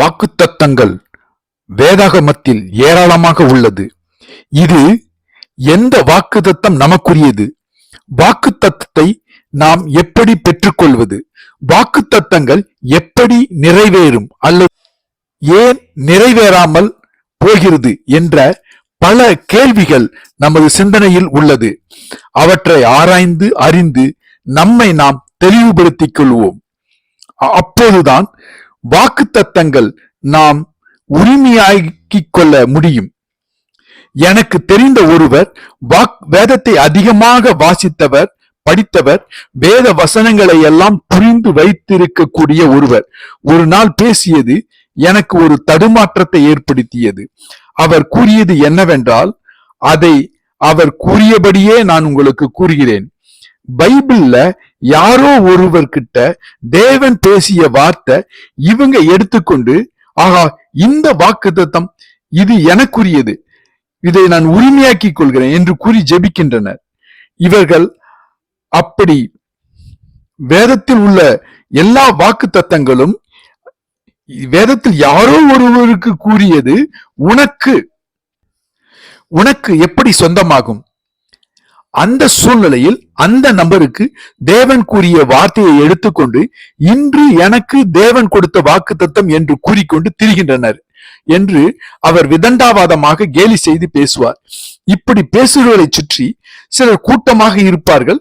வாக்குத்தத்தங்கள் வேதாகமத்தில் ஏராளமாக உள்ளது. இது எந்த வாக்குத்தத்தம் நமக்குரியது? வாக்குத்தத்தத்தை நாம் எப்படி பெற்றுக்கொள்வது? வாக்குத்தத்தங்கள் எப்படி நிறைவேறும்? அல்லது ஏன் நிறைவேறாமல் போகிறது என்ற பல கேள்விகள் நமது சிந்தனையில் உள்ளது. அவற்றை ஆராய்ந்து அறிந்து நம்மை நாம் தெளிவுபடுத்திக் கொள்வோம். அப்போதுதான் வாக்கு தத்தங்கள் நாம் உரிமையாக்கிக் கொள்ள முடியும். எனக்கு தெரிந்த ஒருவர் வாக் வேதத்தை அதிகமாக வாசித்தவர் படித்தவர் வேத வசனங்களை எல்லாம் புரிந்து வைத்திருக்கக்கூடிய ஒருவர். ஒரு நாள் பேசியது எனக்கு ஒரு தடுமாற்றத்தை ஏற்படுத்தியது. அவர் கூறியது என்னவென்றால் அதை அவர் கூறியபடியே நான் உங்களுக்கு கூறுகிறேன். பைபிள்ல யாரோ ஒருவர்கிட்ட தேவன் பேசிய வார்த்தை இவங்க எடுத்துக்கொண்டு ஆகா இந்த வாக்குத்தத்தம் இது எனக்குரியது. இதை நான் உரிமையாக்கி கொள்கிறேன் என்று கூறி ஜெபிக்கின்றனர். இவர்கள் அப்படி வேதத்தில் உள்ள எல்லா வாக்கு தத்தங்களும் வேதத்தில் யாரோ ஒருவருக்கு கூறியது உனக்கு. உனக்கு எப்படி சொந்தமாகும்? அந்த சூழ்நிலையில் அந்த நபருக்கு தேவன் கூறிய வார்த்தையை எடுத்துக்கொண்டு இன்று எனக்கு தேவன் கொடுத்த வாக்கு என்று கூறிக்கொண்டு திரிகின்றனர் என்று அவர் விதண்டாவாதமாக கேலி செய்து பேசுவார். இப்படி பேசுகிறவர்களை சுற்றி சிலர் கூட்டமாக இருப்பார்கள்.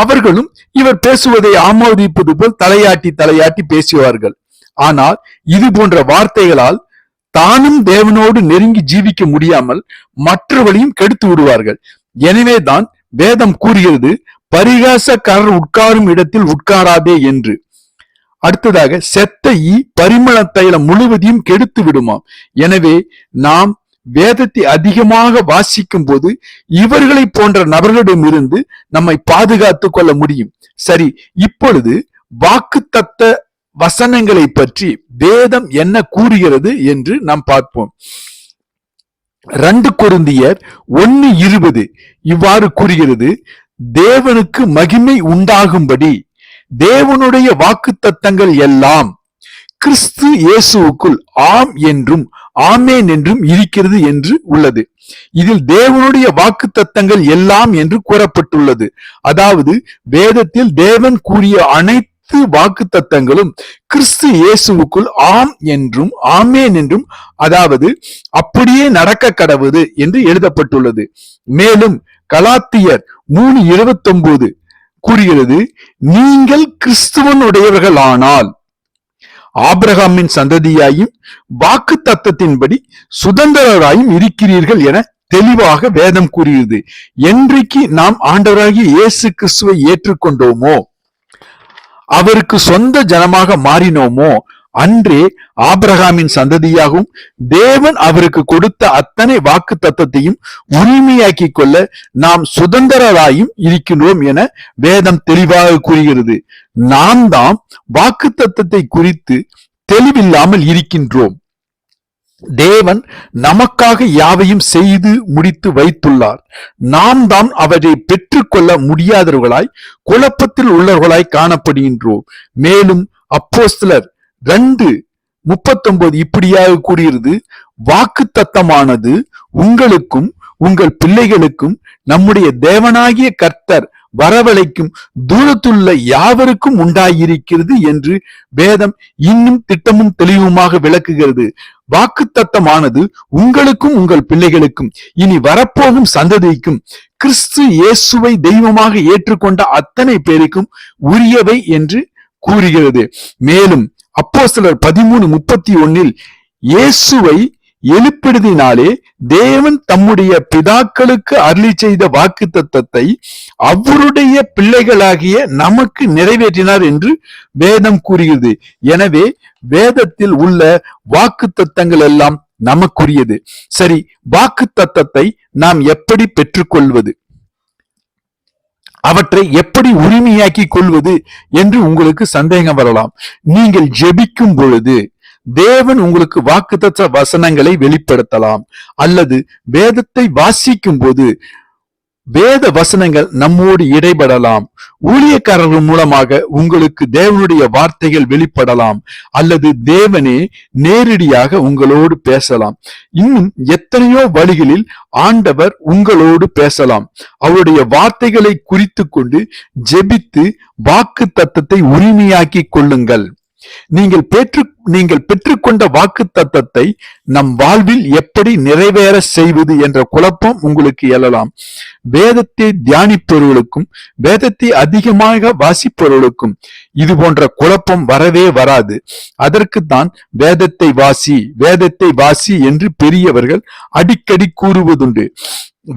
அவர்களும் இவர் பேசுவதை ஆமோதிப்பது போல் தலையாட்டி தலையாட்டி பேசுவார்கள். ஆனால் இது போன்ற வார்த்தைகளால் தானும் தேவனோடு நெருங்கி ஜீவிக்க முடியாமல் மற்றவர்களையும் கெடுத்து விடுவார்கள். எனவேதான் வேதம் கூறுகிறது பரிகாசக்காரர் உட்காரும் இடத்தில் உட்காராதே என்று. அடுத்ததாக செத்த ஈ பரிமள தைலம் முழுவதையும் கெடுத்து விடுமாம். எனவே நாம் வேதத்தை அதிகமாக வாசிக்கும் போது இவர்களை போன்ற நபர்களிடமிருந்து நம்மை பாதுகாத்துக் கொள்ள முடியும். சரி இப்பொழுது வாக்குத்தத்த வசனங்களை பற்றி வேதம் என்ன கூறுகிறது என்று நாம் பார்ப்போம். ரெண்டு கொருந்தியர் ஒன்னு இருபது. இவ்வாறு கூறுகிறது தேவனுக்கு மகிமை உண்டாகும்படி தேவனுடைய வாக்கு தத்தங்கள் எல்லாம் கிறிஸ்து இயேசுவுக்குள் ஆம் என்றும் ஆமேன் என்றும் இருக்கிறது என்று உள்ளது. இதில் தேவனுடைய வாக்கு தத்தங்கள் எல்லாம் என்று கூறப்பட்டுள்ளது. அதாவது வேதத்தில் தேவன் கூறிய அனைத்து வாக்கு தத்தங்களும் கிறிஸ்து இயேசுவுக்குள் ஆம் என்றும் ஆமேன் என்றும் அதாவது அப்படியே நடக்க கடவுது என்று எழுதப்பட்டுள்ளது. மேலும் கலாத்தியர் மூணு இருபத்தொன்பது கூறுகிறது நீங்கள் கிறிஸ்துவனுடையவர்கள் ஆனால் ஆபிரகாமின் சந்ததியாயும் வாக்கு தத்தத்தின்படி சுதந்திரராயும் இருக்கிறீர்கள் என தெளிவாக வேதம் கூறுகிறது. என்றைக்கு நாம் ஆண்டவராகிய இயேசு கிறிஸ்துவை ஏற்றுக்கொண்டோமோ அவருக்கு சொந்த ஜனமாக மாறினோமோ? அன்றே ஆபிரகாமின் சந்ததியாகவும் தேவன் அவருக்கு கொடுத்த அத்தனை வாக்கு தத்தத்தையும் உரிமையாக்கி கொள்ள நாம் சுதந்திரராயும் இருக்கின்றோம் என வேதம் தெளிவாக கூறுகிறது. நாம் தாம் வாக்கு தத்தத்தை குறித்து தெளிவில்லாமல் இருக்கின்றோம். தேவன் நமக்காக யாவையும் செய்து முடித்து வைத்துள்ளார். நாம் தான் அவரை பெற்றுக்கொள்ள முடியாதவர்களாய் குழப்பத்தில் உள்ளவர்களாய் காணப்படுகின்றோம். மேலும் அப்போஸ்தலர் ரெண்டு முப்பத்தொன்பது இப்படியாக கூறியிருது வாக்கு தத்தமானது உங்களுக்கும் உங்கள் பிள்ளைகளுக்கும் நம்முடைய தேவனாகிய கர்த்தர் வரவழைக்கும் தூரத்துள்ள யாவருக்கும் உண்டாயிருக்கிறது என்று வேதம் இன்னும் திட்டமும் தெளிவுமாக விளக்குகிறது. வாக்குத்தத்தமானது உங்களுக்கும் உங்கள் பிள்ளைகளுக்கும் இனி வரப்போகும் சந்ததிக்கும் கிறிஸ்து இயேசுவை தெய்வமாக ஏற்றுக்கொண்ட அத்தனை பேருக்கும் உரியவை என்று கூறுகிறது. மேலும் அப்போஸ்தலர் பதிமூணு முப்பத்தி ஒன்னில் இயேசுவை எழுப்பிடுதினாலே தேவன் தம்முடைய பிதாக்களுக்கு அருளி செய்த வாக்கு தத்தத்தை அவருடைய பிள்ளைகளாகிய நமக்கு நிறைவேற்றினார் என்று வேதம் கூறுகிறது. எனவே வேதத்தில் உள்ள வாக்கு தத்தங்கள் எல்லாம் நமக்குரியது. சரி வாக்கு தத்தத்தை நாம் எப்படி பெற்றுக்கொள்வது? அவற்றை எப்படி உரிமையாக்கி கொள்வது என்று உங்களுக்கு சந்தேகம் வரலாம். நீங்கள் ஜெபிக்கும் பொழுது தேவன் உங்களுக்கு வாக்குத்த வசனங்களை வெளிப்படுத்தலாம். அல்லது வேதத்தை வாசிக்கும் போது வேத வசனங்கள் நம்மோடு இடைபடலாம். ஊழியக்காரர்கள் மூலமாக உங்களுக்கு தேவனுடைய வார்த்தைகள் வெளிப்படலாம். அல்லது தேவனே நேரடியாக உங்களோடு பேசலாம். இன்னும் எத்தனையோ வழிகளில் ஆண்டவர் உங்களோடு பேசலாம். அவருடைய வார்த்தைகளை குறித்து கொண்டு ஜெபித்து வாக்கு தத்தத்தை உரிமையாக்கி கொள்ளுங்கள். நீங்கள் பெற்று நீங்கள் பெற்றுக்கொண்ட வாக்கு தத்தத்தை நம் வாழ்வில் எப்படி நிறைவேற செய்வது என்ற குழப்பம் உங்களுக்கு எழலாம். வேதத்தை தியானிப்பவர்களுக்கும் வேதத்தை அதிகமாக வாசிப்பவர்களுக்கும் இது போன்ற குழப்பம் வரவே வராது. அதற்கு தான் வேதத்தை வாசி வேதத்தை வாசி என்று பெரியவர்கள் அடிக்கடி கூறுவதுண்டு.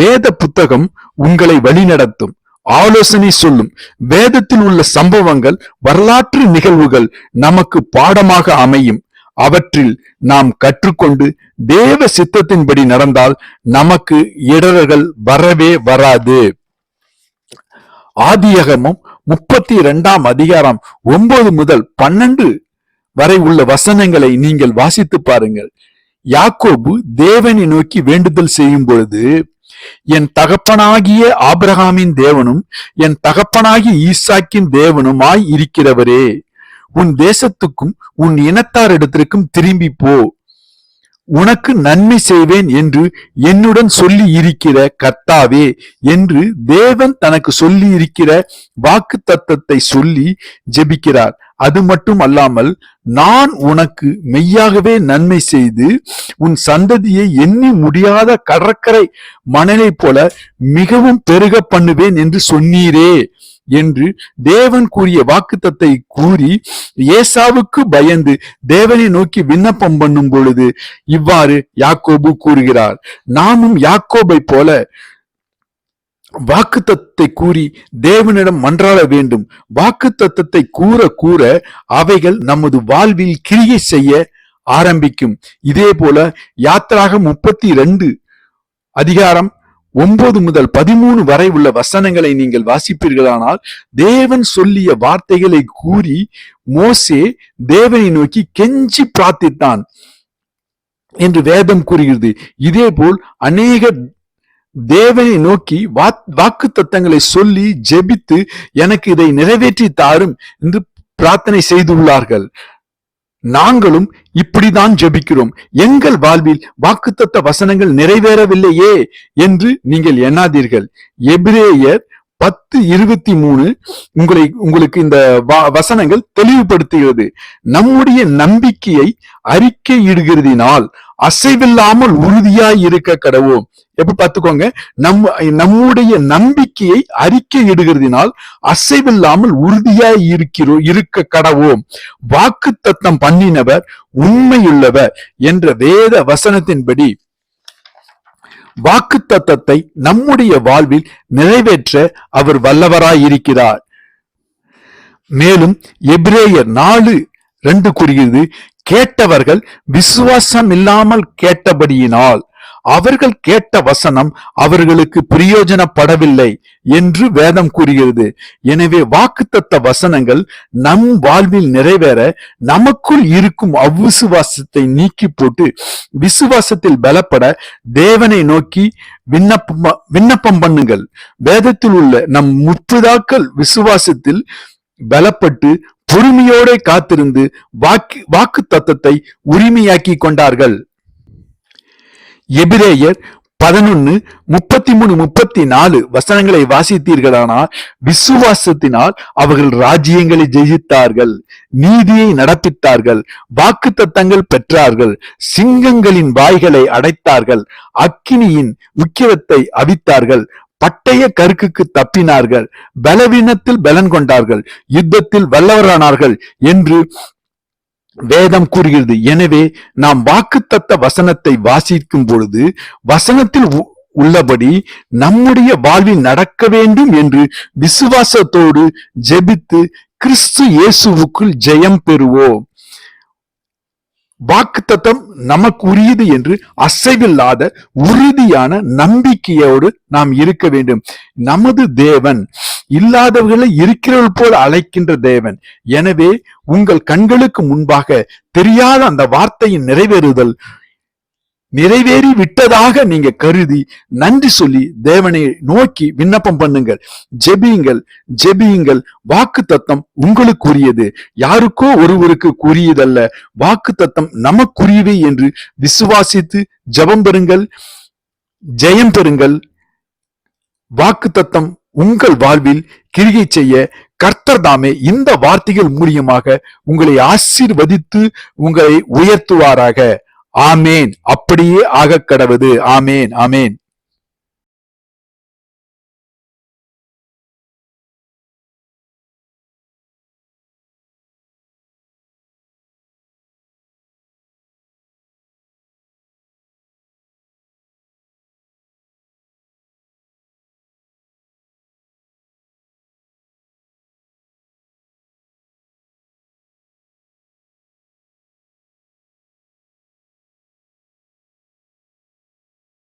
வேத புத்தகம் உங்களை வழிநடத்தும். ஆலோசனை சொல்லும் வேதத்தில் உள்ள சம்பவங்கள் வரலாற்று நிகழ்வுகள் நமக்கு பாடமாக அமையும். அவற்றில் நாம் கற்றுக்கொண்டு தேவ சித்தத்தின்படி நடந்தால் நமக்கு இடர்கள் வரவே வராது. ஆதியகமும் முப்பத்தி இரண்டாம் அதிகாரம் ஒன்பது முதல் பன்னெண்டு வரை உள்ள வசனங்களை நீங்கள் வாசித்து பாருங்கள். யாக்கோபு தேவனை நோக்கி வேண்டுதல் செய்யும் பொழுது என் தகப்பனாகிய ஆபிரகாமின் தேவனும் என் தகப்பனாகிய ஈசாக்கின் தேவனுமாய் இருக்கிறவரே உன் தேசத்துக்கும் உன் இனத்தாரிடத்திற்கும் திரும்பி போ. உனக்கு நன்மை செய்வேன் என்று என்னுடன் சொல்லி இருக்கிற கர்த்தாவே என்று தேவன் தனக்கு சொல்லி இருக்கிற வாக்கு தத்தத்தை சொல்லி ஜெபிக்கிறார். அது மட்டும் அல்லாமல் நான் உனக்கு மெய்யாகவே நன்மை செய்து உன் சந்ததியை எண்ணி முடியாத கடற்கரை மணலை போல மிகவும் பெருக பண்ணுவேன் என்று சொன்னீரே என்று தேவன் கூறிய வாக்குத்தத்தை கூறி ஏசாவுக்கு பயந்து தேவனை நோக்கி விண்ணப்பம் பண்ணும் பொழுது இவ்வாறு யாக்கோபு கூறுகிறார். நாமும் யாக்கோபை போல வாக்குத்தத்தை கூறி தேவனிடம் மன்றாட வேண்டும். வாக்குத்தத்தை கூற கூற அவைகள் நமது வாழ்வில் கிரியை செய்ய ஆரம்பிக்கும். இதே போல யாத்திராக முப்பத்தி ரெண்டு அதிகாரம் ஒன்பது முதல் பதிமூணு வரை உள்ள வசனங்களை நீங்கள் வாசிப்பீர்களானால் தேவன் சொல்லிய வார்த்தைகளை கூறி மோசே தேவனை நோக்கி கெஞ்சி பிரார்த்தித்தான் என்று வேதம் கூறுகிறது. இதே போல் அநேக தேவனை நோக்கி வாக்கு தத்தங்களை சொல்லி ஜெபித்து எனக்கு இதை நிறைவேற்றி தாரும் என்று பிரார்த்தனை செய்துள்ளார்கள். நாங்களும் இப்படிதான் ஜெபிக்கிறோம். எங்கள் வாழ்வில் வாக்குத்தத்த வசனங்கள் நிறைவேறவில்லையே என்று நீங்கள் எண்ணாதீர்கள். எபிரேயர் பத்து இருபத்தி மூணு உங்களை உங்களுக்கு இந்த வ- வசனங்கள் தெளிவுபடுத்துகிறது. நம்முடைய நம்பிக்கையை அறிக்கையிடுகிறதினால் அசைவில்லாமல் உறுதியாய் இருக்க கடவோம். எப்படி பார்த்துக்கோங்க? நம் நம்முடைய நம்பிக்கையை அறிக்கையிடுகிறதினால் அசைவில்லாமல் உறுதியாய் இருக்கிறோம் இருக்க கடவோம். வாக்கு தத்தம் பண்ணினவர் உண்மையுள்ளவர் என்ற வேத வசனத்தின்படி வாக்கு தத்தத்தை நம்முடைய வாழ்வில் நிறைவேற்ற அவர் வல்லவராய் இருக்கிறார். மேலும் எப்ரேயர் நாலு ரெண்டு கூறுகிறது கேட்டவர்கள் விசுவாசம் இல்லாமல் கேட்டபடியினால் அவர்கள் கேட்ட வசனம் அவர்களுக்கு பிரயோஜனப்படவில்லை என்று வேதம் கூறுகிறது. எனவே வாக்குத்தத்த வசனங்கள் நம் வாழ்வில் நிறைவேற நமக்குள் இருக்கும் அவ்விசுவாசத்தை நீக்கி போட்டு விசுவாசத்தில் பலப்பட தேவனை நோக்கி விண்ணப்பம் விண்ணப்பம் பண்ணுங்கள். வேதத்தில் உள்ள நம் முற்றுதாக்கள் விசுவாசத்தில் பலப்பட்டு பொறுமையோட காத்திருந்து வாக்கு வாக்கு தத்தத்தை உரிமையாக்கி கொண்டார்கள். எபிரேயர் பதினொன்னு முப்பத்தி மூணு முப்பத்தி நாலு வசனங்களை வாசித்தீர்களானால் விசுவாசத்தினால் அவர்கள் ராஜ்யங்களை ஜெயித்தார்கள் நீதியை நடப்பித்தார்கள் வாக்கு தத்தங்கள் பெற்றார்கள் சிங்கங்களின் வாய்களை அடைத்தார்கள் அக்கினியின் உக்கிரத்தை அவித்தார்கள் பட்டய கருக்குக்கு தப்பினார்கள் பலவீனத்தில் பலன் கொண்டார்கள் யுத்தத்தில் வல்லவரானார்கள் என்று வேதம் கூறுகிறது. எனவே நாம் வாக்குத்தத்த வசனத்தை வாசிக்கும் பொழுது வசனத்தில் உ- உள்ளபடி நம்முடைய வாழ்வில் நடக்க வேண்டும் என்று விசுவாசத்தோடு ஜெபித்து கிறிஸ்து இயேசுவுக்குள் ஜெயம் பெறுவோம். வாக்குத்தத்தம் நமக்கு உரியது என்று அசைவில்லாத உறுதியான நம்பிக்கையோடு நாம் இருக்க வேண்டும். நமது தேவன் இல்லாதவர்களை இருக்கிறவர்கள் போல அழைக்கின்ற தேவன். எனவே உங்கள் கண்களுக்கு முன்பாக தெரியாத அந்த வார்த்தையின் நிறைவேறுதல் நிறைவேறி விட்டதாக நீங்க கருதி நன்றி சொல்லி தேவனை நோக்கி விண்ணப்பம் பண்ணுங்கள். ஜெபியுங்கள் ஜெபியுங்கள். வாக்கு தத்தம் உங்களுக்குரியது. யாருக்கோ ஒருவருக்கு கூறியதல்ல. வாக்கு தத்தம் நமக்குரியவை என்று விசுவாசித்து ஜெபம் பெறுங்கள் ஜெயம் பெறுங்கள். வாக்கு தத்தம் உங்கள் வாழ்வில் கிரிகை செய்ய கர்த்தர் தாமே இந்த வார்த்தைகள் மூலியமாக உங்களை ஆசீர்வதித்து உங்களை உயர்த்துவாராக. ஆமேன். அப்படியே ஆக கடவது ஆமேன். ஆமேன்.